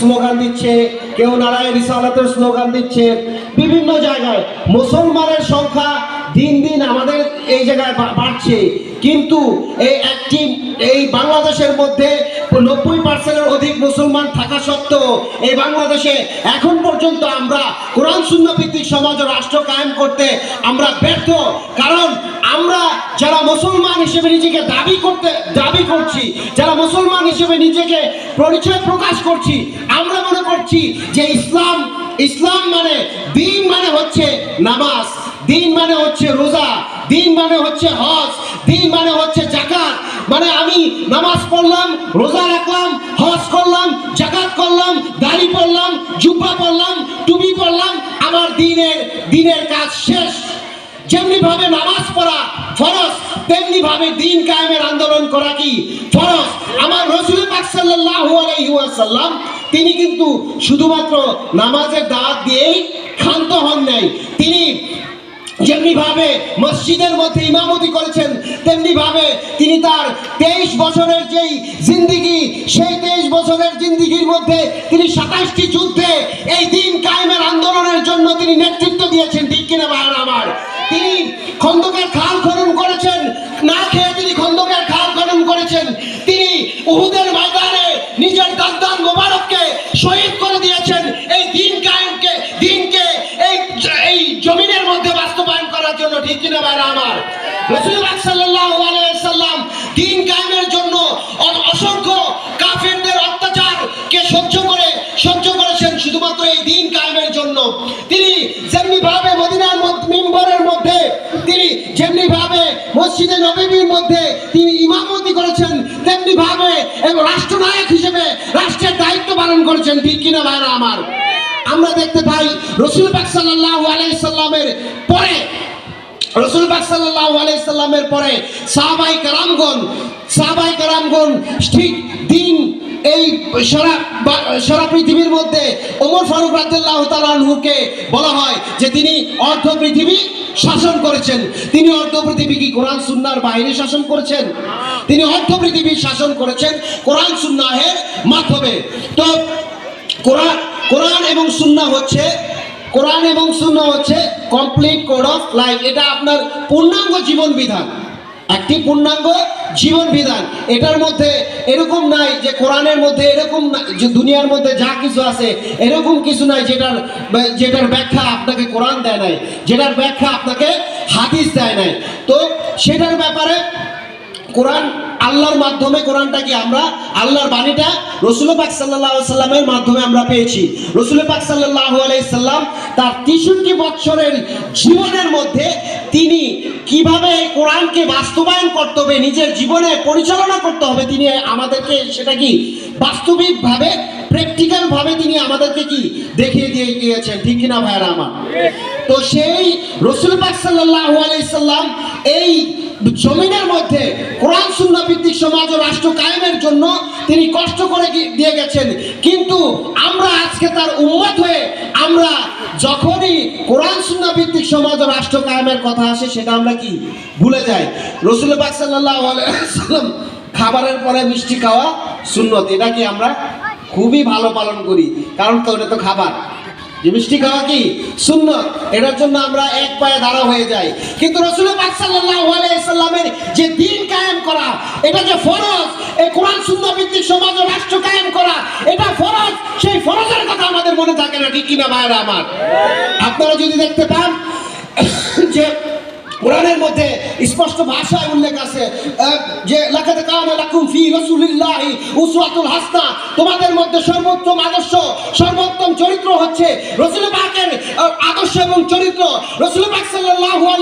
Slogan দিচ্ছে, কেউ Narayan রিসালাতের slogan দিচ্ছে। বিভিন্ন জায়গায় মুসলমানের সংখ্যা দিন দিন আমাদের এই জায়গায় বাড়ছে। কিন্তু এই একটি, এই বাংলাদেশের মধ্যে নব্বই পার্সেন্টের অধিক মুসলমান থাকা সত্ত্বেও এই বাংলাদেশে এখন পর্যন্ত আমরা কোরআন শূন্য ভিত্তিক সমাজ ও রাষ্ট্র কায়েম করতে আমরা ব্যর্থ। কারণ আমরা যারা মুসলমান হিসেবে নিজেকে দাবি করতে, দাবি করছি, যারা মুসলমান হিসেবে নিজেকে পরিচয় প্রকাশ করছি, আমরা মনে করছি যে ইসলাম ইসলাম মানে দিন মানে হচ্ছে নামাজ, দিন মানে হচ্ছে রোজা, দিন মানে হচ্ছে হজ, দিন মানে হচ্ছে জাকাত মানে আমি নামাজ পড়লাম, রোজা রাখলাম, হজ করলাম জাকাত করলাম, দাড়ি পড়লাম জুব্বা পড়লাম টুপি পড়লাম আমার দিনের দিনের কাজ শেষ। যেমনি ভাবে নামাজ পড়া ফরজ তেমনি ভাবে দিন কায়েমের আন্দোলন করা কি ফরজ? আমার রসুল পাক সাল্লাল্লাহু আলাইহি ওয়াসাল্লাম, তিনি কিন্তু শুধুমাত্র নামাজের দাওয়াত দিয়েই ক্ষান্ত হন নাই। তিনি যেমনি ভাবে মসজিদের মধ্যে ইমামতি করেছেন তেমনি ভাবে তিনি তার তেইশ বছরের যেই জিন্দিগি, সেই তেইশ বছরের জিন্দিগির মধ্যে তিনি সাতাশটি যুদ্ধে এই দিন কায়েমের আন্দোলনের জন্য তিনি নেতৃত্ব দিয়েছেন। ঠিক কিনা ভাইয়ের আমার? তিনি খন্দকের খাল খনন করেছেন। না খেয়ে তিনি খন্দকের খাল খনন করেছেন। তিনি উহুদের ময়দানে নিজের দান্দান মোবারককে শহীদ করে দিয়েছেন। এই দিন কায়েমকে, দিনকে এই এই জমিনের মধ্যে বাস্তবায়ন করার জন্য, ঠিক কিনা ভাইরা আমার? রসুল্লাহ সাল্লাল্লাহু আলাইহি সাল্লাম দিন কায়েমের জন্য অসংখ্য কাফেরদের অত্যাচারকে সহ্য করে, সহ্য করেছেন। শুধুমাত্র এই দিন মসজিদে নবীর মধ্যে তিনি ইমামতি করেছেন তেমনি ভাবে এবং রাষ্ট্রনায়ক হিসেবে রাষ্ট্রের দায়িত্ব পালন করেছেন, ঠিক কিনা ভাইরা আমার? আমরা দেখতে পাই রসুল পাক সাল্লাল্লাহু আলাইহি সাল্লামের পরে, রসুল পাক সাল্লাল্লাহু আলাইহি সাল্লামের পরে সাহাবাই কারামগণ সাহাবাই কারামগণ ঠিক দিন এই সারা সারা পৃথিবীর মধ্যে ওমর ফারুক তাআলা আনহুকে বলা হয় যে তিনি অর্ধ পৃথিবী শাসন করেছেন। তিনি অর্ধ পৃথিবী কি কোরআন সুন্নার বাইরে শাসন করেছেন? তিনি অর্ধ পৃথিবী শাসন করেছেন কোরআন, সুন্নাহের মাধ্যমে। তো কোরআন কোরআন এবং সুন্না হচ্ছে, কোরআন এবং সুন্ন হচ্ছে কমপ্লিট কোড অফ লাইফ এটা আপনার পূর্ণাঙ্গ জীবন বিধান। একটি পূর্ণাঙ্গ জীবন বিধান। এটার মধ্যে এরকম নাই যে কোরআনের মধ্যে এরকম দুনিয়ার মধ্যে যা কিছু আছে, এরকম কিছু নাই যেটার যেটার ব্যাখ্যা আপনাকে কোরআন দেয় নাই, যেটার ব্যাখ্যা আপনাকে হাদিস দেয় নাই। তো সেটার ব্যাপারে কোরআন আল্লাহর মাধ্যমে কোরআনটা কি আমরা? আল্লাহর বাণীটা রসুল পাক সাল্লাহ সাল্লামের মাধ্যমে আমরা পেয়েছি। রসুল পাক সাল্লাহ সাল্লাম তার তেষট্টি বৎসরের জীবনের মধ্যে তিনি কীভাবে এই কোরআনকে বাস্তবায়ন করতে হবে, নিজের জীবনে পরিচালনা করতে হবে, তিনি আমাদেরকে সেটা কি? বাস্তবিকভাবে প্র্যাকটিক্যাল ভাবে তিনি আমাদেরকে কি দেখিয়ে দিয়ে গিয়েছেন, ঠিক কিনা ভাইয়ারা আমার? তো সেই রসুল পাক সাল্লাহ সাল্লাম এই জমিনের মধ্যে কোরআন সুন্নাহ ভিত্তিক সমাজ ও রাষ্ট্র কায়েমের জন্য তিনি কষ্ট করে দিয়ে গেছেন। কিন্তু আমরা আজকে তার উন্মত হয়ে আমরা যখনই কোরআন সুন্না ভিত্তিক সমাজ রাষ্ট্র কায়েমের কথা আসে, সেটা আমরা কি? ভুলে যাই। রসুল সাল্লাম খাবারের পরে মিষ্টি খাওয়া সুন্নত। এটা কি আমরা খুবই ভালো পালন করি? কারণ তো এটা তো খাবার। যে মিষ্টি খাওয়া কি শূন্য এটার জন্য আমরা এক পায়ে দাঁড়া হয়ে যাই। কিন্তু রসুল পাক সাল্লাল্লাহু সাল্লামের যে দিন কায়েম করা, এটা যে ফরজ এই কোরআন শূন্য ভিত্তিক সমাজ ও রাষ্ট্র কায়েম করা, এটা ফরজ, সেই ফরজের কথা আমাদের মনে থাকে না, ঠিক কিনা ভাইয়েরা আমার? আপনারা যদি দেখতে পান যে কোরআনের মধ্যে স্পষ্ট ভাষায় উল্লেখ আছে যে লাকাদ কানা লাকুম ফি রাসূলিল্লাহি উসওয়াতুল হাসনা। তোমাদের মধ্যে সর্বোত্তম আদর্শ, সর্বোত্তম চরিত্র হচ্ছে রাসূল পাকের আদর্শ এবং চরিত্র। রাসূল পাক সাল্লাল্লাহু আলাইহি